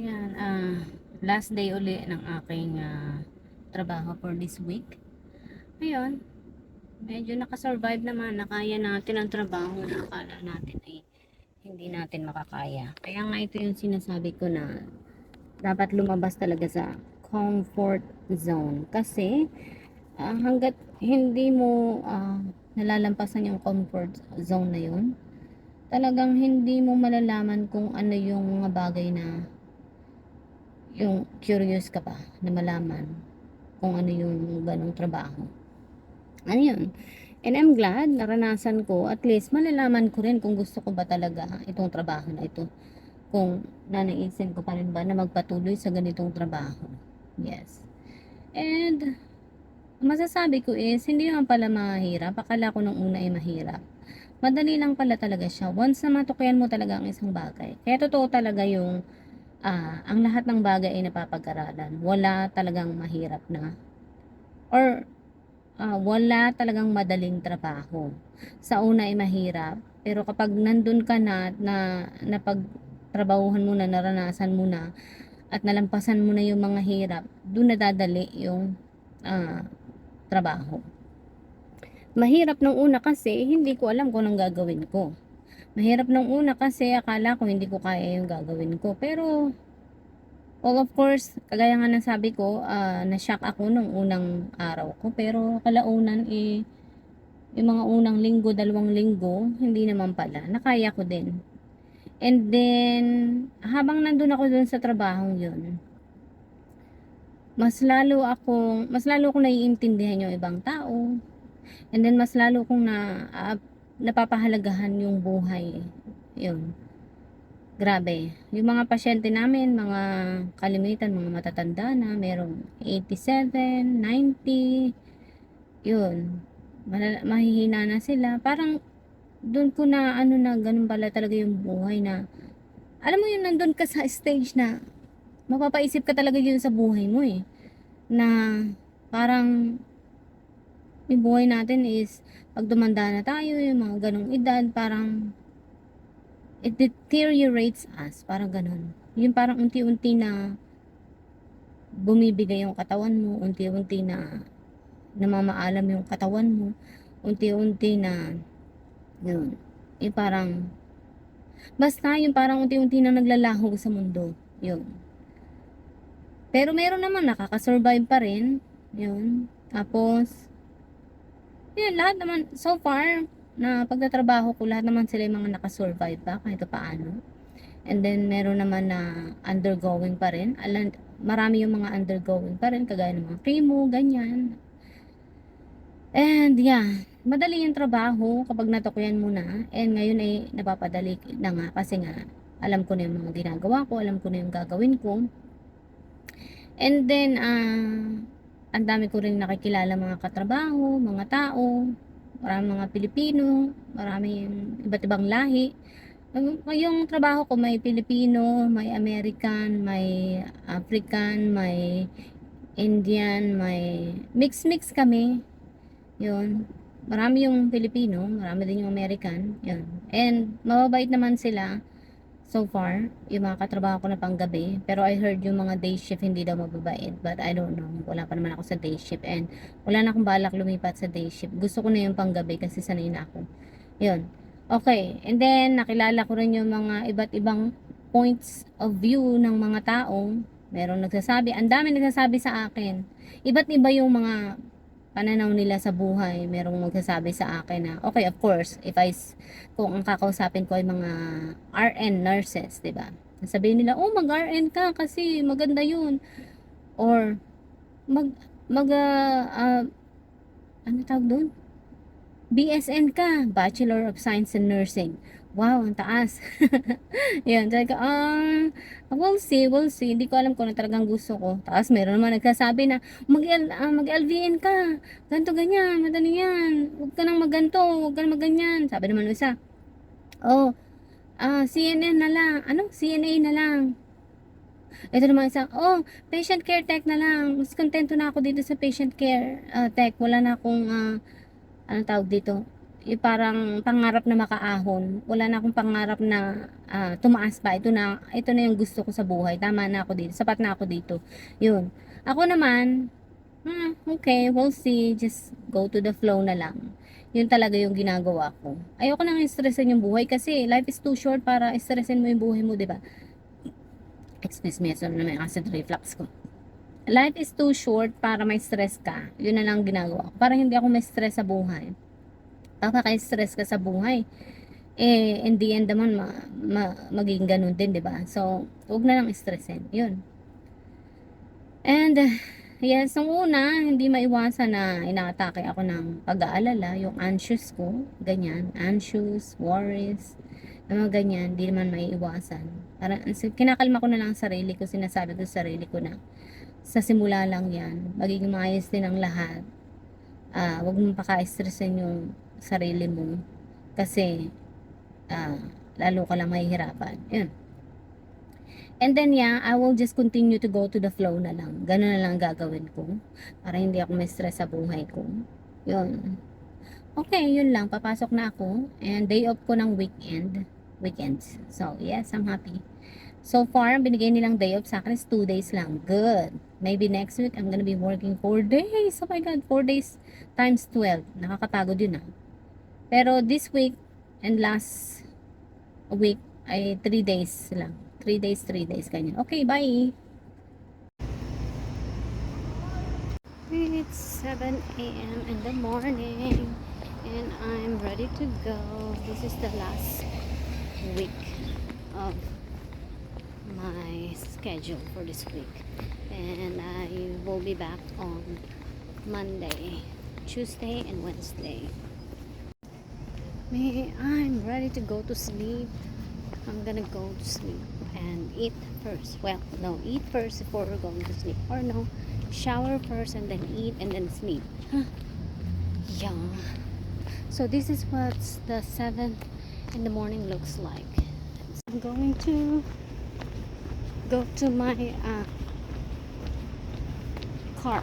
Yan, ah, last day uli ng aking ah, trabaho for this week. Ngayon, medyo nakasurvive naman, nakaya natin ang trabaho na akala natin ay hindi natin makakaya. Kaya nga ito yung sinasabi ko na dapat lumabas talaga sa comfort zone. Kasi ah, hanggat hindi mo ah, nalalampasan yung comfort zone na yun, talagang hindi mo malalaman kung ano yung mga bagay na yung curious ka pa na malaman kung ano yung ganong trabaho. Ano yun? And I'm glad, naranasan ko, at least malalaman ko rin kung gusto ko ba talaga itong trabaho na ito. Kung nanaisin ko pa rin ba na magpatuloy sa ganitong trabaho. Yes. And, masasabi ko is, hindi naman pala mahirap. Akala ko nung una ay mahirap. Madali lang pala talaga siya. Once na matuklayan mo talaga ang isang bagay. Kaya totoo talaga yung ah, ang lahat ng bagay ay napapag-aralan. Wala talagang mahirap na or ah, wala talagang madaling trabaho. Sa una ay mahirap, pero kapag nandun ka na na napagtrabahuhan mo na, naranasan mo na at nalampasan mo na yung mga hirap, doon nadadali yung ah, trabaho. Mahirap nung una kasi hindi ko alam kung anong gagawin ko. Mahirap nung una kasi akala ko hindi ko kaya yung gagawin ko. Pero, well of course, kagaya nga ng sabi ko, ah, na-shock ako nung unang araw ko. Pero kalaunan eh, yung mga unang linggo, dalawang linggo, hindi naman pala. Nakaya ko din. And then, habang nandun ako dun sa trabahong yun, mas lalo akong, mas lalo akong naiintindihan yung ibang tao. And then, mas lalo kong na, ah, napapahalagahan yung buhay. Yun. Grabe. Yung mga pasyente namin, mga kalimitan, mga matatanda na, merong 87, 90, yun. Mahihina na sila. Parang, doon ko na, ano na, ganun pala talaga yung buhay na, alam mo yun, nandun ka sa stage na, mapapaisip ka talaga yun sa buhay mo eh. Na, parang, yung buhay natin is, pag dumanda na tayo, yung mga ganong edad, parang, it deteriorates us, parang ganon. Yung parang unti-unti na, bumibigay yung katawan mo, unti-unti na, namamaalam yung katawan mo, unti-unti na, yun, yung parang, basta yung parang unti-unti na naglalahog sa mundo, yun. Pero meron naman nakakasurvive pa rin, yun. Tapos, yun, lahat naman, so far, na pagtatrabaho ko, lahat naman sila yung mga nakasurvive pa, kahit paano. And then, meron naman na undergoing pa rin. Alam, marami yung mga undergoing pa rin, kagaya ng mga primo, ganyan. And, yeah, madali yung trabaho kapag natukuyan mo na. And ngayon ay napapadali na nga kasi nga, alam ko na yung mga ginagawa ko, alam ko na yung gagawin ko. And then, ah, ang dami ko rin nakikilala mga katrabaho, mga tao, marami mga Pilipino, marami yung iba't ibang lahi. Yung trabaho ko may Pilipino, may American, may African, may Indian, may mix-mix kami. Yun. Marami yung Pilipino, marami din yung American. Yun. And mababait naman sila so far, yung mga katrabaho ko na panggabi. Pero I heard yung mga day shift hindi daw mababait. But I don't know. Wala pa naman ako sa day shift. And wala na akong balak lumipat sa day shift. Gusto ko na yung panggabi kasi sanay na ako. Yun. Okay. And then, nakilala ko rin yung mga iba't ibang points of view ng mga tao. Merong nagsasabi, ang dami nagsasabi sa akin. Iba't iba yung mga pananaw nila sa buhay. Merong magsasabi sa akin na, okay, of course, if I, kung ang kakausapin ko ay mga RN nurses, 'di ba? Sabihin nila, "Oh, mag-RN ka kasi maganda 'yun." Or mag mag ah, ah, ano tawag doon? BSN ka, Bachelor of Science in Nursing. Wow, ang taas. Yan, sabi ko, ah, we'll see, we'll see. Hindi ko alam kung ano talagang gusto ko. Tapos meron naman nagsasabi na, mag, ah, mag-LVN ka. Ganto ganyan, madali yan. Huwag ka nang maganto, huwag ka nang maganyan. Sabi naman isa, oh, Ah, CNN na lang. Ano? CNA na lang. Ito naman isang, oh, patient care tech na lang. Mas kontento na ako dito sa patient care ah, tech. Wala na akong, ah, anong tawag dito? Yung parang pangarap na makaahon. Wala na akong pangarap na ah, tumaas pa. Ito na, ito na yung gusto ko sa buhay. Tama na ako dito. Sapat na ako dito. Yun. Ako naman, hmm, okay, we'll see. Just go to the flow na lang. Yun talaga yung ginagawa ko. Ayoko nang stressin yung buhay kasi life is too short para stressin mo yung buhay mo, di ba? Excuse me, so na may acid reflux ko. Life is too short para may stress ka. Yun na lang ginagawa ko. Parang hindi ako may stress sa buhay. Pakaka-stress ka sa buhay. Eh, in the end naman, ma, ma, magiging ganun din, di ba? So, huwag na lang stressin. Yun. And, uh, yes, nung una, hindi maiwasan na inaatake ako ng pag-aalala, yung anxious ko, ganyan, anxious, worries, yung mga ganyan, hindi naman maiiwasan. Parang, kinakalma ko na lang ang sarili ko, sinasabi ko sa sarili ko na, sa simula lang yan, magiging maayos din ang lahat. Ah, wag mong paka-stressin yung sarili mo kasi ah, lalo ka lang mahihirapan. Yun. And then yeah, I will just continue to go to the flow na lang. Ganun na lang gagawin ko para hindi ako may stress sa buhay ko. Yun. Okay, yun lang. Papasok na ako. And day off ko ng weekend. Weekends. So, yes, I'm happy. So far, binigay nilang day off sa akin is 2 days lang. Good. Maybe next week, I'm gonna be working 4 days. Oh my God, 4 days times 12. Nakakapagod yun ah. Pero this week and last week ay 3 days lang. 3 days, 3 days, ganyan. Okay, bye! It's 7 a.m. in the morning and I'm ready to go. This is the last week of my schedule for this week and I will be back on Monday, Tuesday and Wednesday. Me, I'm ready to go to sleep. I'm gonna go to sleep and eat first. Well, no, eat first before we're going to sleep. Or no, shower first and then eat and then sleep. Huh. Yeah. So this is what the 7 in the morning looks like. I'm going to go to my uh, car